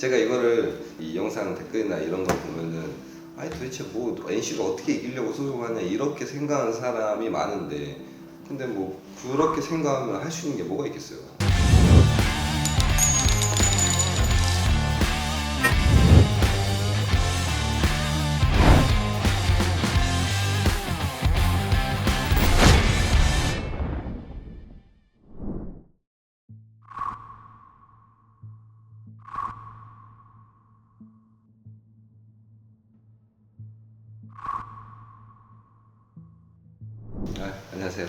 제가 이거를 이 영상 댓글이나 이런 걸 보면은 아니 도대체 뭐 NC가 어떻게 이기려고 소송하냐 이렇게 생각하는 사람이 많은데 근데 뭐 그렇게 생각하면 할 수 있는 게 뭐가 있겠어요? 안녕하세요.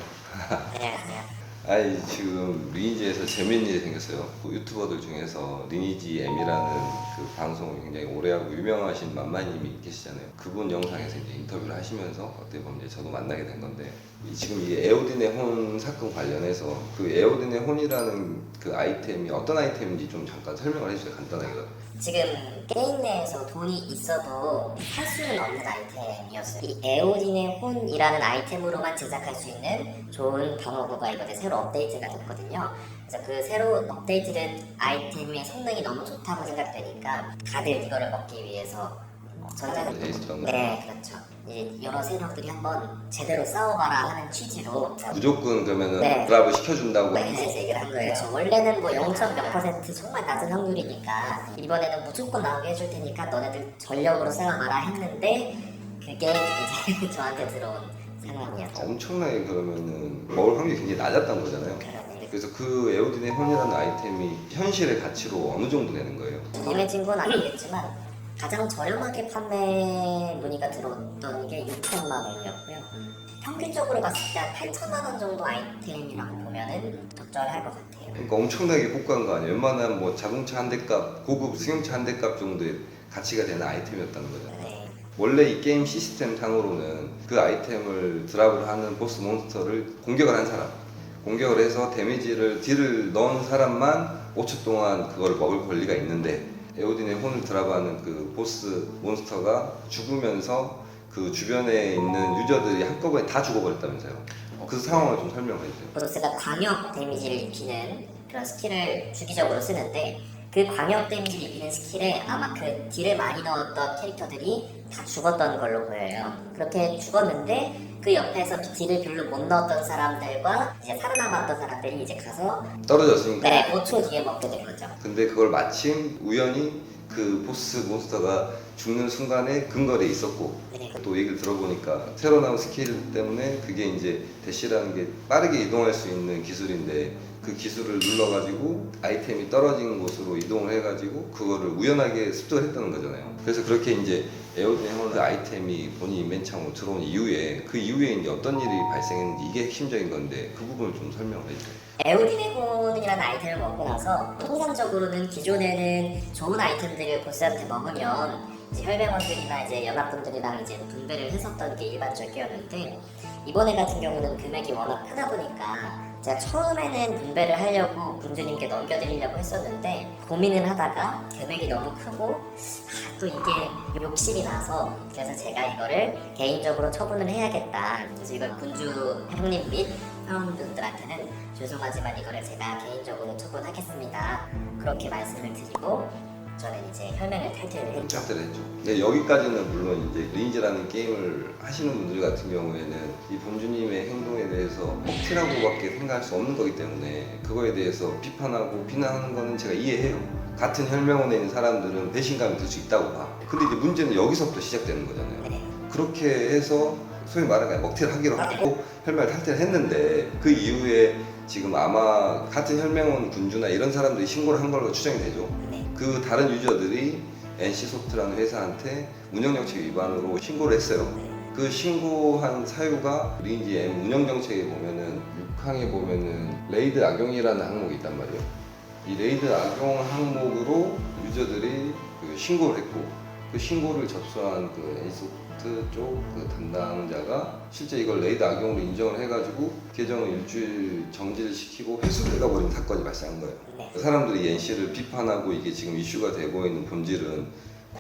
안녕하세요. 아이 지금 리니지에서 재밌는 일이 생겼어요. 그 유튜버들 중에서 리니지 M이라는 그 방송을 굉장히 오래 하고 유명하신 만만님이 계시잖아요. 그분 영상에서 이제 인터뷰를 하시면서 어떻게 보면 이제 저도 만나게 된 건데 이 지금 이 에오딘의 혼 사건 관련해서 그 에오딘의 혼이라는 그 아이템이 어떤 아이템인지 좀 잠깐 설명을 해주세요. 간단하게. 지금 게임 내에서 돈이 있어도 살 수는 없는 아이템이었어요. 이 에오딘의 혼이라는 아이템으로만 제작할 수 있는 좋은 방어구가 이번에 새로 업데이트가 됐거든요. 그래서 그 새로 업데이트된 아이템의 성능이 너무 좋다고 생각되니까 다들 이거를 먹기 위해서 거. 네, 그렇죠. 이제 여러 세력들이 한번 제대로 싸워봐라 하는 취지로 무조건 그러면은 네. 드랍을 시켜준다고 NC에서 얘기를 한 거예요. 그렇죠. 원래는 뭐 0점 몇 퍼센트 정말 낮은 확률이니까 이번에는 무조건 나오게 해줄 테니까 너네들 전력으로 싸워봐라 했는데 그게 이제 저한테 들어온 상황이었죠. 엄청나게 그러면은 먹을 확률이 굉장히 낮았던 거잖아요. 그러네. 그래서 그 에오딘의 혼이라는 아이템이 현실의 가치로 어느 정도 되는 거예요? 정해진 건 아니겠지만 가장 저렴하게 판매 문의가 들어왔던 게 6천만 원이었고요. 평균적으로 봤을 때 한 8천만 원 정도 아이템이라고 보면은 적절할 것 같아요. 그러니까 엄청나게 고가한 거 아니에요? 웬만한 뭐 자동차 한 대값, 고급 승용차 한 대값 정도의 가치가 되는 아이템이었다는 거잖아요. 네. 원래 이 게임 시스템 상으로는 그 아이템을 드랍을 하는 보스 몬스터를 공격을 한 사람, 공격을 해서 데미지를 딜을 넣은 사람만 5초 동안 그걸 먹을 권리가 있는데 에오딘의 혼을 드랍하는 그 보스 몬스터가 죽으면서 그 주변에 있는 유저들이 한꺼번에 다 죽어버렸다면서요. 그 상황을 좀 설명해 주세요. 보스가 광역 데미지를 입히는 그런 스킬을 주기적으로 쓰는데 그 광역 데미지를 입히는 스킬에 아마 그 딜을 많이 넣었던 캐릭터들이 다 죽었던 걸로 보여요. 그렇게 죽었는데 그 옆에서 딜을 별로 못 넣었던 사람들과 이제 살아남았던 사람들이 이제 가서 떨어졌으니까. 네 5초 뒤에 먹게 된 거죠. 근데 그걸 마침 우연히 그 보스 몬스터가 죽는 순간에 근거리에 있었고 네, 또 얘기를 들어보니까 새로 나온 스킬 때문에 그게 이제 대시라는 게 빠르게 이동할 수 있는 기술인데 그 기술을 눌러가지고 아이템이 떨어진 곳으로 이동을 해가지고 그거를 우연하게 습득을 했다는 거잖아요. 그래서 그렇게 이제 에어드해머드 아이템이 본인이 맨 처음으로 들어온 이후에 그 이후에 이제 어떤 일이 발생했는지 이게 핵심적인 건데 그 부분을 좀 설명을 해주세요. 에오딘의 혼이라는 아이템을 먹고 나서 통상적으로는 기존에는 좋은 아이템들을 보스한테 먹으면 이제 혈맹원들이나 이제 연합분들이랑 이제 분배를 했었던 게 일반적이었는데 이번에 같은 경우는 금액이 워낙 크다 보니까 제가 처음에는 분배를 하려고 군주님께 넘겨드리려고 했었는데 고민을 하다가 금액이 너무 크고 아, 또 이게 욕심이 나서 그래서 제가 이거를 개인적으로 처분을 해야겠다. 그래서 이걸 군주 형님 및 회원분들한테는 죄송하지만 이거를 제가 개인적으로 처분하겠습니다. 그렇게 말씀을 드리고 저는 이제 혈맹을 탈퇴를 했죠 짝들 했죠. 근데 여기까지는 물론 이제 리니지라는 게임을 하시는 분들 같은 경우에는 이 본주님의 행동에 대해서 억티라고밖에 생각할 수 없는 거기 때문에 그거에 대해서 비판하고 비난하는 거는 제가 이해해요. 같은 혈맹원에 있는 사람들은 배신감이 들 수 있다고 봐. 근데 이제 문제는 여기서부터 시작되는 거잖아요. 네. 그렇게 해서 소위 말하는 먹튀를 하기로 하고 혈맹을 탈퇴를 했는데 그 이후에 지금 아마 같은 혈맹원 군주나 이런 사람들이 신고를 한 걸로 추정이 되죠. 네. 그 다른 유저들이 NC소프트라는 회사한테 운영정책 위반으로 신고를 했어요. 그 신고한 사유가 M 운영정책에 보면은 6항에 보면은 레이드 악용이라는 항목이 있단 말이에요. 이 레이드 악용 항목으로 유저들이 그 신고를 했고 그 신고를 접수한 그 NC소프트 쪽 그 담당자가 실제 이걸 레이드 악용으로 인정을 해가지고 계정을 일주일 정지를 시키고 회수돼가 버린 사건이 발생한 거예요. 네. 사람들이 NC를 비판하고 이게 지금 이슈가 되고 있는 본질은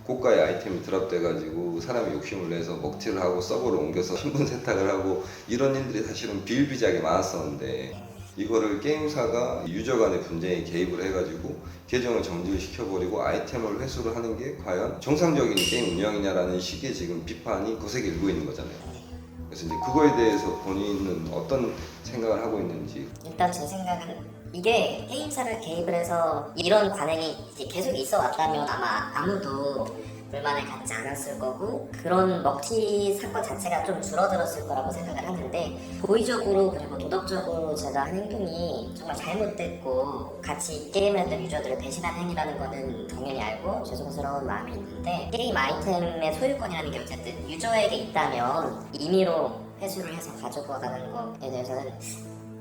고가의 아이템이 드랍돼가지고 사람이 욕심을 내서 먹튀를 하고 서버를 옮겨서 신분 세탁을 하고 이런 일들이 사실은 비일비재하게 많았었는데 이거를 게임사가 유저 간의 분쟁에 개입을 해가지고 계정을 정지를 시켜버리고 아이템을 회수를 하는 게 과연 정상적인 게임 운영이냐라는 식의 지금 비판이 거세게 일고 있는 거잖아요. 그래서 이제 그거에 대해서 본인은 어떤 생각을 하고 있는지 일단 제 생각은 이게 게임사를 개입을 해서 이런 관행이 계속 있어 왔다면 아마 아무도 불만을 갖지 않았을 거고 그런 먹튀 사건 자체가 좀 줄어들었을 거라고 생각을 하는데 고의적으로 그리고 도덕적으로 제가 한 행동이 정말 잘못됐고 같이 게임을 했던 유저들을 배신한 행위라는 거는 당연히 알고 죄송스러운 마음이 있는데 게임 아이템의 소유권이라는 게 어쨌든 유저에게 있다면 임의로 회수를 해서 가지고 가는 거에 대해서는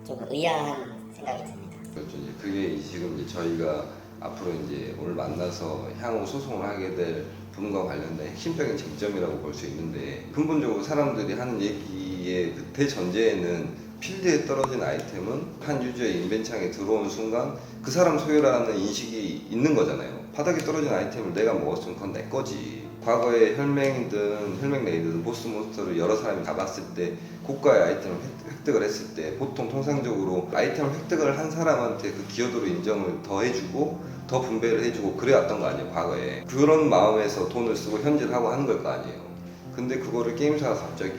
좀 의아한 생각이 듭니다. 그렇죠. 이제 그게 지금 저희가 앞으로 이제 오늘 만나서 향후 소송을 하게 될 부분과 관련된 핵심적인 쟁점이라고 볼 수 있는데 근본적으로 사람들이 하는 얘기의 그 대전제에는 필드에 떨어진 아이템은 한 유저의 인벤창에 들어온 순간 그 사람 소유라는 인식이 있는 거잖아요. 바닥에 떨어진 아이템을 내가 먹었으면 그건 내 거지. 과거에 혈맹이든 혈맹 레이드든 보스 몬스터를 여러 사람이 잡았을 때 고가의 아이템을 획- 획득을 했을 때 보통 통상적으로 아이템을 획득을 한 사람한테 그 기여도로 인정을 더 해주고 더 분배를 해주고 그래왔던 거 아니에요 과거에 그런 마음에서 돈을 쓰고 현질을 하고 하는 걸 거 아니에요 근데 그거를 게임사가 갑자기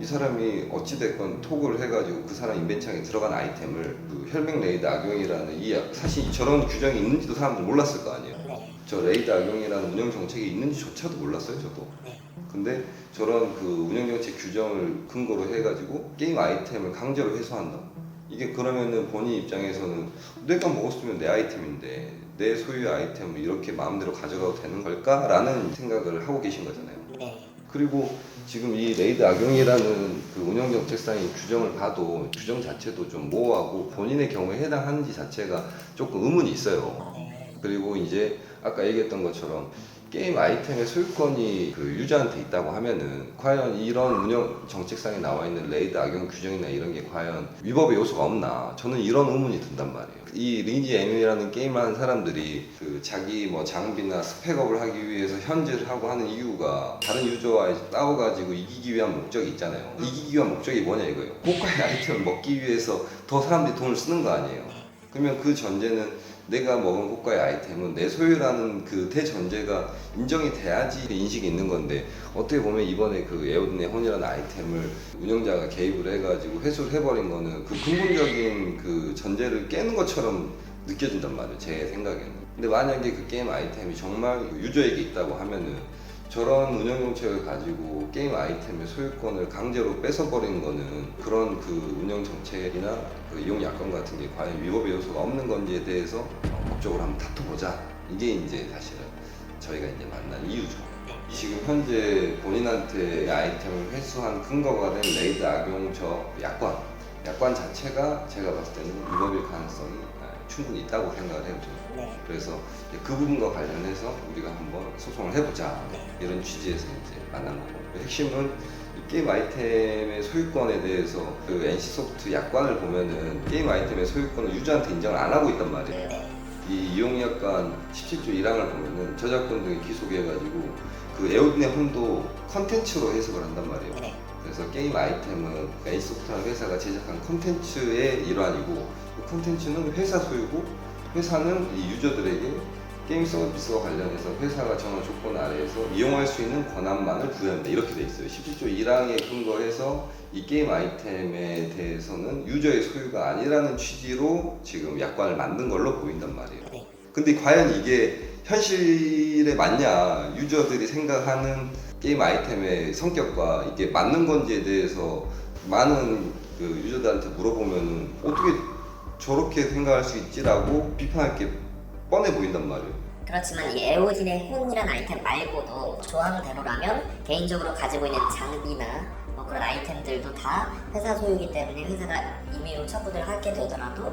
이 사람이 어찌됐건 톡을 해가지고 그 사람 인벤창에 들어간 아이템을 그 혈맹 레이드 악용이라는 이 사실 저런 규정이 있는지도 사람들 몰랐을 거 아니에요. 네, 저 레이드 악용이라는 운영 정책이 있는지조차도 몰랐어요 저도. 네. 근데 저런 그 운영 정책 규정을 근거로 해가지고 게임 아이템을 강제로 회수한다. 이게 그러면은 본인 입장에서는 내가 먹었으면 내 아이템인데 내 소유의 아이템을 이렇게 마음대로 가져가도 되는 걸까라는 생각을 하고 계신 거잖아요. 네, 그리고 지금 이 레이드 악용이라는 그 운영 정책상의 규정을 봐도 규정 자체도 좀 모호하고 본인의 경우에 해당하는지 자체가 조금 의문이 있어요. 네, 그리고 이제 아까 얘기했던 것처럼 게임 아이템의 소유권이 그 유저한테 있다고 하면은 과연 이런 운영 정책상에 나와 있는 레이드 악용 규정이나 이런 게 과연 위법의 요소가 없나 저는 이런 의문이 든단 말이에요. 이 리니지 M이라는 게임을 하는 사람들이 그 자기 뭐 장비나 스펙업을 하기 위해서 현질을 하고 하는 이유가 다른 유저와 싸워가지고 이기기 위한 목적이 있잖아요. 이기기 위한 목적이 뭐냐 이거예요. 고가의 아이템을 먹기 위해서 더 사람들이 돈을 쓰는 거 아니에요. 그러면 그 전제는 내가 먹은 고가의 아이템은 내 소유라는 그 대전제가 인정이 돼야지 그 인식이 있는 건데 어떻게 보면 이번에 그 에어든의 혼이라는 아이템을 운영자가 개입을 해가지고 회수를 해버린 거는 그 근본적인 그 전제를 깨는 것처럼 느껴진단 말이에요 제 생각에는. 근데 만약에 그 게임 아이템이 정말 유저에게 있다고 하면은 저런 운영 정책을 가지고 게임 아이템의 소유권을 강제로 뺏어버리는 거는 그런 그 운영 정책이나 그 이용 약관 같은 게 과연 위법의 요소가 없는 건지에 대해서 법적으로 한번 다퉈보자. 이게 이제 사실은 저희가 이제 만난 이유죠. 지금 현재 본인한테 아이템을 회수한 근거가 된 레이드 악용 저 약관, 약관 자체가 제가 봤을 때는 위법일 가능성이 아, 충분히 있다고 생각을 해요. 저는. 네, 그래서 이제 그 부분과 관련해서 우리가 한번 소송을 해보자 네. 이런 취지에서 이제 만난 거고 핵심은 이 게임 아이템의 소유권에 대해서 그 NC 소프트 약관을 보면은 게임 아이템의 소유권을 유저한테 인정을 안 하고 있단 말이에요. 네, 이 이용약관 17조 1항을 보면은 저작권 등에 기소해가지고 그 에어든의 혼도 컨텐츠로 해석을 한단 말이에요. 네, 그래서 게임 아이템은 NC 소프트라는 회사가 제작한 콘텐츠의 일환이고 그 콘텐츠는 회사 소유고 회사는 이 유저들에게 게임 서비스와 관련해서 회사가 정한 조건 아래에서 이용할 수 있는 권한만을 부여한다 이렇게 돼 있어요. 17조 1항에 근거해서 이 게임 아이템에 대해서는 유저의 소유가 아니라는 취지로 지금 약관을 만든 걸로 보인단 말이에요. 네. 근데 과연 이게 현실에 맞냐 유저들이 생각하는 게임 아이템의 성격과 이게 맞는 건지에 대해서 많은 그 유저들한테 물어보면은 어떻게 저렇게 생각할 수 있지라고 비판할 게 뻔해 보인단 말이에요. 그렇지만 이 에오딘의 혼이라는 아이템 말고도 조항대로라면 개인적으로 가지고 있는 장비나 뭐 그런 아이템들도 다 회사 소유이기 때문에 회사가 임의로 처분을 하게 되더라도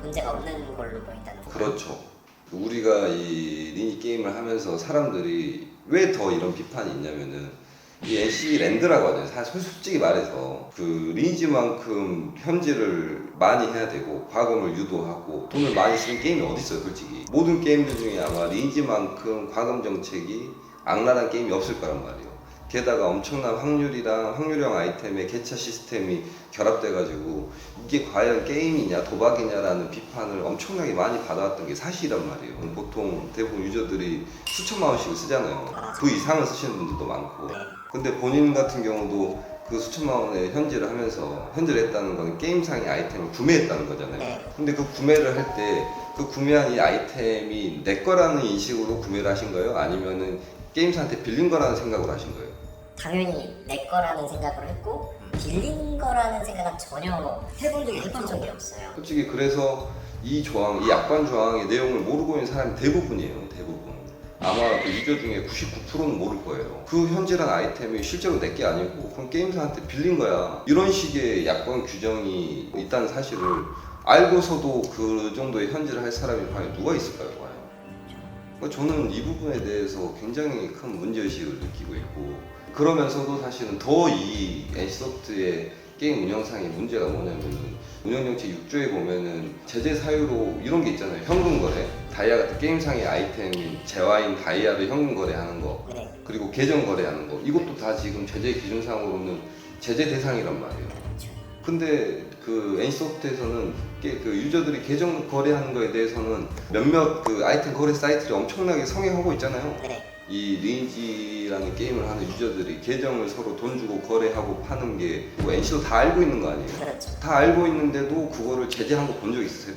문제가 없는 걸로 보인다는 거죠. 그렇죠. 우리가 이 리니 게임을 하면서 사람들이 왜 더 이런 비판이 있냐면은 이 NC 랜드라고 하죠. 사실 솔직히 말해서 그 리니지만큼 현질을 많이 해야 되고 과금을 유도하고 돈을 많이 쓰는 게임이 어디 있어요, 솔직히. 모든 게임들 중에 아마 리니지만큼 과금 정책이 악랄한 게임이 없을 거란 말이에요. 게다가 엄청난 확률이랑 확률형 아이템의 개차 시스템이 결합돼가지고 이게 과연 게임이냐 도박이냐라는 비판을 엄청나게 많이 받아왔던 게 사실이란 말이에요. 보통 대부분 유저들이 수천만 원씩을 쓰잖아요. 그 이상을 쓰시는 분들도 많고. 네. 근데 본인 같은 경우도 그 수천만 원에 현질을 하면서 현질을 했다는 건 게임상의 아이템을 구매했다는 거잖아요. 네. 근데 그 구매를 할 때 그 구매한 이 아이템이 내 거라는 인식으로 구매를 하신 거예요? 아니면은 게임사한테 빌린 거라는 생각으로 하신 거예요? 당연히 내 거라는 생각을 했고 빌린 거라는 생각은 전혀 해본 적이 해본 적이 없어요. 솔직히 그래서 이 조항, 이 약관 조항의 내용을 모르고 있는 사람이 대부분이에요. 대부분. 아마 그 유저 중에 99%는 모를 거예요. 그 현질한 아이템이 실제로 내 게 아니고 그럼 게임사한테 빌린 거야. 이런 식의 약관 규정이 있다는 사실을 알고서도 그 정도의 현질을 할 사람이 과연 누가 있을까요? 과연? 저는 이 부분에 대해서 굉장히 큰 문제의식을 느끼고 있고 그러면서도 사실은 더 이 NC소프트의 게임 운영상의 문제가 뭐냐면은 운영정책 6조에 보면은 제재 사유로 이런 게 있잖아요 현금 거래 다이아 같은 게임상의 아이템 재화인 다이아를 현금 거래하는 거 네. 그리고 계정 거래하는 거 이것도 다 지금 제재 기준상으로는 제재 대상이란 말이에요 그렇죠. 근데 그 NC소프트에서는 게- 그 유저들이 계정 거래하는 거에 대해서는 몇몇 그 아이템 거래 사이트를 엄청나게 성행하고 있잖아요. 네. 이 리니지라는 게임을 하는 유저들이 계정을 서로 돈 주고 거래하고 파는 게뭐 NC도 다 알고 있는 거 아니에요? 그렇죠. 다 알고 있는데도 그거를 제재한 거 본 적 있으세요?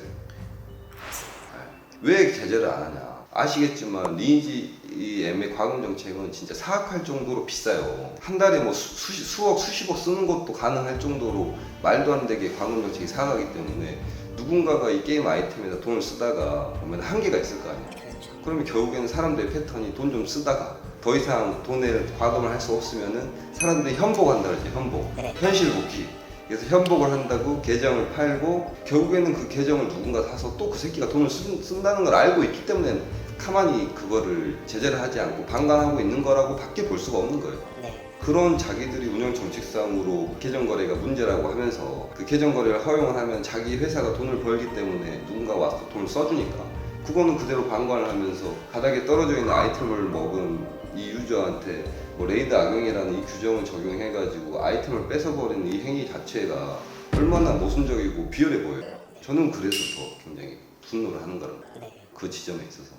왜 제재를 안 하냐? 아시겠지만 리니지 이 M의 과금 정책은 진짜 사악할 정도로 비싸요. 한 달에 뭐 수, 수억, 수십억 쓰는 것도 가능할 정도로 말도 안 되게 과금 정책이 사악하기 때문에 누군가가 이 게임 아이템에다 돈을 쓰다가 보면 한계가 있을 거 아니에요. 그러면 결국에는 사람들의 패턴이 돈 좀 쓰다가 더 이상 돈을 과금을 할 수 없으면은 사람들이 현복한다 그러지 현복 네. 현실 복귀 그래서 현복을 한다고 계정을 팔고 결국에는 그 계정을 누군가 사서 또 그 새끼가 돈을 쓴, 쓴다는 걸 알고 있기 때문에 가만히 그거를 제재를 하지 않고 방관하고 있는 거라고 밖에 볼 수가 없는 거예요 네. 그런 자기들이 운영 정책상으로 계정 거래가 문제라고 하면서 그 계정 거래를 허용을 하면 자기 회사가 돈을 벌기 때문에 누군가 와서 돈을 써주니까 그거는 그대로 방관을 하면서 바닥에 떨어져 있는 아이템을 먹은 이 유저한테 뭐 레이드 악용이라는 이 규정을 적용해가지고 아이템을 뺏어버리는 이 행위 자체가 얼마나 모순적이고 비열해 보여요. 저는 그래서 더 굉장히 분노를 하는 거라고 네. 그 지점에 있어서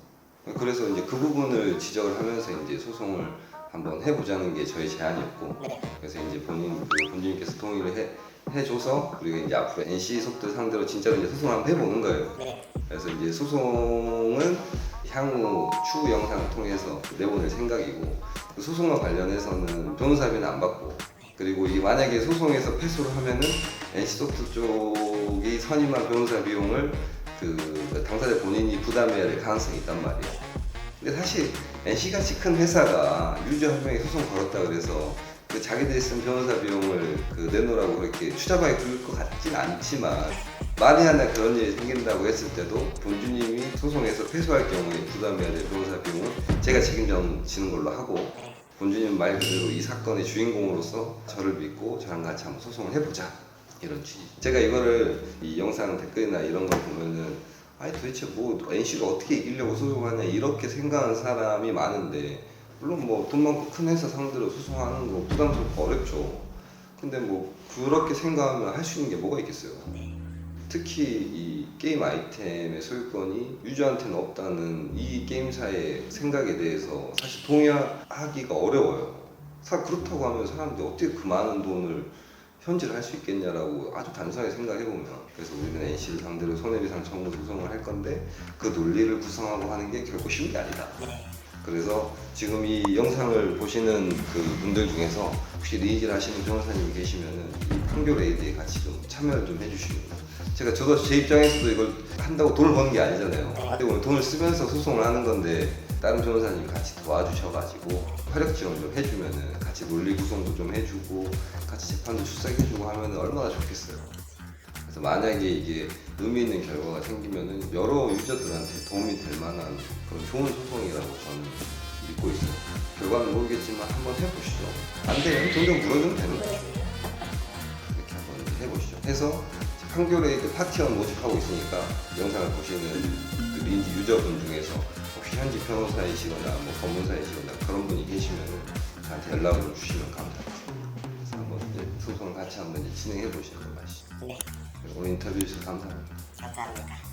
그래서 이제 그 부분을 지적을 하면서 이제 소송을 한번 해보자는 게 저의 제안이었고 네. 그래서 이제 본인 그 본주님께서 동의를 해 해줘서 우리가 이제 앞으로 NC 소프트 상대로 진짜로 이제 소송을 한번 해보는 거예요. 네. 그래서 이제 소송은 향후 추후 영상을 통해서 내보낼 생각이고 그 소송과 관련해서는 변호사비는 안 받고 그리고 이게 만약에 소송에서 패소를 하면은 NC소프트 쪽이 선임한 변호사 비용을 그 당사자 본인이 부담해야 될 가능성이 있단 말이에요. 근데 사실 NC같이 큰 회사가 유저 한 명이 소송 걸었다 그래서 그 자기들이 쓴 변호사 비용을 그 내놓으라고 그렇게 추잡하게 굴릴 것 같진 않지만 만에 하나 그런 일이 생긴다고 했을 때도 본주님이 소송에서 패소할 경우에 부담해야 될 변호사 비용은 제가 책임지는 걸로 하고 본주님 말 그대로 이 사건의 주인공으로서 저를 믿고 저랑 같이 한번 소송을 해보자 이런 취지. 제가 이거를 이 영상 댓글이나 이런 걸 보면은 아니 도대체 뭐 NC를 어떻게 이기려고 소송하냐 이렇게 생각하는 사람이 많은데 물론 뭐 돈 많고 큰 회사 상대로 소송하는 거 부담스럽고 어렵죠. 근데 뭐 그렇게 생각하면 할 수 있는 게 뭐가 있겠어요. 특히 이 게임 아이템의 소유권이 유저한테는 없다는 이 게임사의 생각에 대해서 사실 동의하기가 어려워요. 사 그렇다고 하면 사람들이 어떻게 그 많은 돈을 현질 할 수 있겠냐라고 아주 단순하게 생각해보면 그래서 우리는 NC를 상대로 손해배상 청구 소송을 할 건데 그 논리를 구성하고 하는 게 결코 쉬운 게 아니다. 네. 그래서 지금 이 영상을 보시는 그 분들 중에서 혹시 리니지를 하시는 변호사님이 계시면은 이 판결 에이드에 같이 좀 참여를 좀 해주시면 제가 저도 제 입장에서도 이걸 한다고 돈을 버는 게 아니잖아요. 근데 오늘 돈을 쓰면서 소송을 하는 건데 다른 변호사님이 같이 도와주셔가지고 화력 지원 좀 해주면은 같이 논리 구성도 좀 해주고 같이 재판도 출석해주고 하면은 얼마나 좋겠어요. 그래서 만약에 이게 의미 있는 결과가 생기면은 여러 유저들한테 도움이 될 만한 그런 좋은 소송이라고 저는 믿고 있어요. 결과는 모르겠지만 한번 해보시죠. 안돈좀 물어주면 되는 거예요. 이렇게 한번 해보시죠. 해서 그 파티원 모집하고 있으니까 영상을 보시는 그 린지 유저분 중에서 혹시 현지 변호사이시거나 뭐 법무사이시거나 그런 분이 계시면 저한테 연락을 주시면 감사하겠습니다. 그래서 한번 소송을 같이 한번 진행해 보시는 것이 네, 오늘 인터뷰 주셔서 감사합니다. 감사합니다.